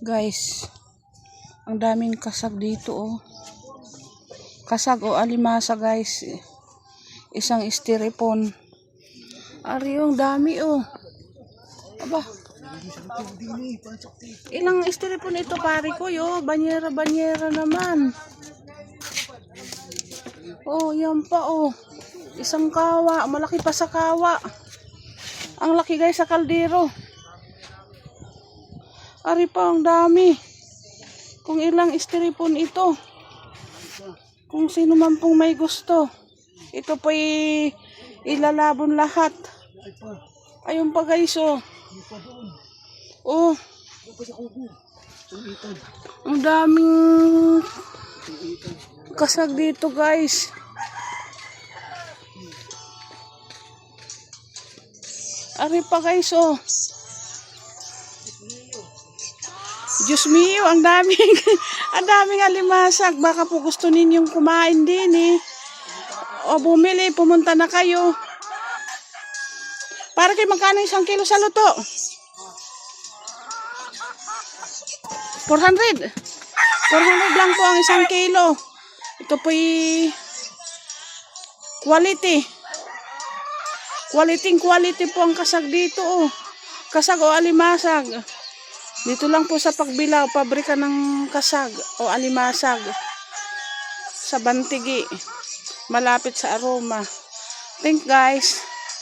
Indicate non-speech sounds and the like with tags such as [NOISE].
Guys, ang daming kasag dito oh. Kasag o alimasa guys. Isang styrofoam. Ari yung dami oh. Aba. Ilang styrofoam ito pare ko yo. Banyera banyera naman. Oh, yan pa oh. Isang kawa. Malaki pa sa kawa. Ang laki guys sa kaldero. Ari pa ang dami. Kung ilang styrofoam ito. Kung sino man pong may gusto. Ito po ilalabon lahat. Ayun pa guys oh. Oh. Ang daming kasag dito guys. Ari pa guys oh. Diyos mio, ang daming, [LAUGHS] ang daming alimasag. Baka po gusto ninyong kumain din eh. O bumili, pumunta na kayo. Para kayo magkano isang kilo sa luto? 400. 400 lang po ang isang kilo. Ito po quality. Quality quality po ang kasag dito oh. Kasag o alimasag. Dito lang po sa Pagbilao, pabrika ng kasag o alimasag. Sa Bantigi. Malapit sa Aroma. Thank guys.